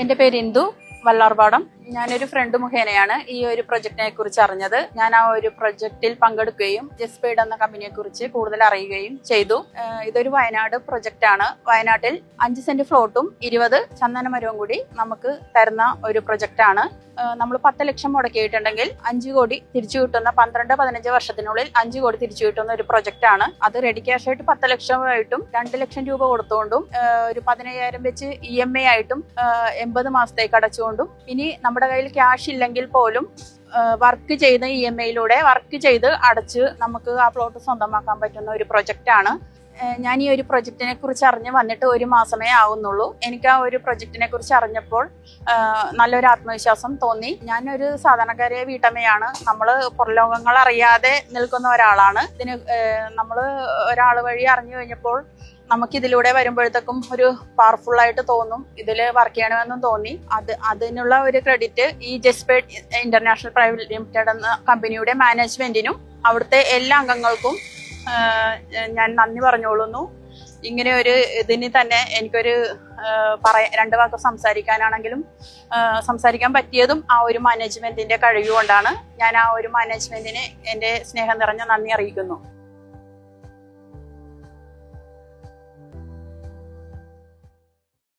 എന്റെ പേര് ഇന്ദു വല്ലാർപാടം ഞാനൊരു ഫ്രണ്ട് മുഖേനയാണ് ഈ ഒരു പ്രൊജക്റ്റിനെ കുറിച്ച് അറിഞ്ഞത്. ഞാൻ ആ ഒരു പ്രൊജക്റ്റിൽ പങ്കെടുക്കുകയും ജസ്പേഡ് എന്ന കമ്പനിയെ കുറിച്ച് കൂടുതൽ അറിയുകയും ചെയ്തു. ഇതൊരു വയനാട് പ്രൊജക്റ്റ് ആണ്. വയനാട്ടിൽ അഞ്ച് സെന്റ് ഫ്ലോട്ടും ഇരുപത് ചന്ദനമരവും കൂടി നമുക്ക് തരുന്ന ഒരു പ്രൊജക്റ്റ് ആണ്. നമ്മൾ പത്ത് ലക്ഷം മുടക്കിയിട്ടുണ്ടെങ്കിൽ അഞ്ച് കോടി തിരിച്ചു കിട്ടുന്ന പന്ത്രണ്ട് പതിനഞ്ച് വർഷത്തിനുള്ളിൽ അഞ്ച് കോടി തിരിച്ചു കിട്ടുന്ന ഒരു പ്രൊജക്റ്റ് ആണ്. അത് റെഡി ക്യാഷ് ആയിട്ട് പത്ത് ലക്ഷമായിട്ടും രണ്ട് ലക്ഷം രൂപ കൊടുത്തുകൊണ്ടും ഒരു പതിനയ്യായിരം വെച്ച് ഇ എം ഐ ആയിട്ടും എൺപത് മാസത്തേക്ക് അടച്ചുകൊണ്ടും ഇനി നമ്മുടെ കയ്യിൽ ക്യാഷ് ഇല്ലെങ്കിൽ പോലും വർക്ക് ചെയ്യുന്ന ഇ എം ഐയിലൂടെ വർക്ക് ചെയ്ത് അടച്ച് നമുക്ക് ആ പ്ലോട്ട് സ്വന്തമാക്കാൻ പറ്റുന്ന ഒരു പ്രൊജക്റ്റ് ആണ്. ഏഹ് ഞാൻ ഈ ഒരു പ്രൊജക്റ്റിനെ കുറിച്ച് അറിഞ്ഞ് വന്നിട്ട് ഒരു മാസമേ ആവുന്നുള്ളൂ. എനിക്ക് ആ ഒരു പ്രൊജക്റ്റിനെ കുറിച്ച് അറിഞ്ഞപ്പോൾ നല്ലൊരു ആത്മവിശ്വാസം തോന്നി. ഞാനൊരു സാധാരണക്കാരിയ വീട്ടമ്മയാണ്. നമ്മൾ പുറലോകങ്ങൾ അറിയാതെ നിൽക്കുന്ന ഒരാളാണ്. ഇതിന് നമ്മൾ ഒരാൾ വഴി അറിഞ്ഞു കഴിഞ്ഞപ്പോൾ നമുക്കിതിലൂടെ വരുമ്പോഴത്തേക്കും ഒരു പവർഫുൾ ആയിട്ട് തോന്നും. ഇതിൽ വർക്ക് ചെയ്യണമെന്നും തോന്നി. അത് അതിനുള്ള ഒരു ക്രെഡിറ്റ് ഈ ജസ്പേഡ് ഇന്റർനാഷണൽ പ്രൈവറ്റ് ലിമിറ്റഡ് എന്ന കമ്പനിയുടെ മാനേജ്മെന്റിനും അവിടുത്തെ എല്ലാ അംഗങ്ങൾക്കും ഞാൻ നന്ദി പറഞ്ഞോളുന്നു. ഇങ്ങനെ ഒരു ഇതിന് തന്നെ എനിക്കൊരു പറയ രണ്ട് വാക്ക് സംസാരിക്കാനാണെങ്കിലും സംസാരിക്കാൻ പറ്റിയതും ആ ഒരു മാനേജ്മെന്റിന്റെ കഴിവ് കൊണ്ടാണ് ഞാൻ ആ ഒരു മാനേജ്മെന്റിന് എന്റെ സ്നേഹം നിറഞ്ഞ നന്ദി അറിയിക്കുന്നു.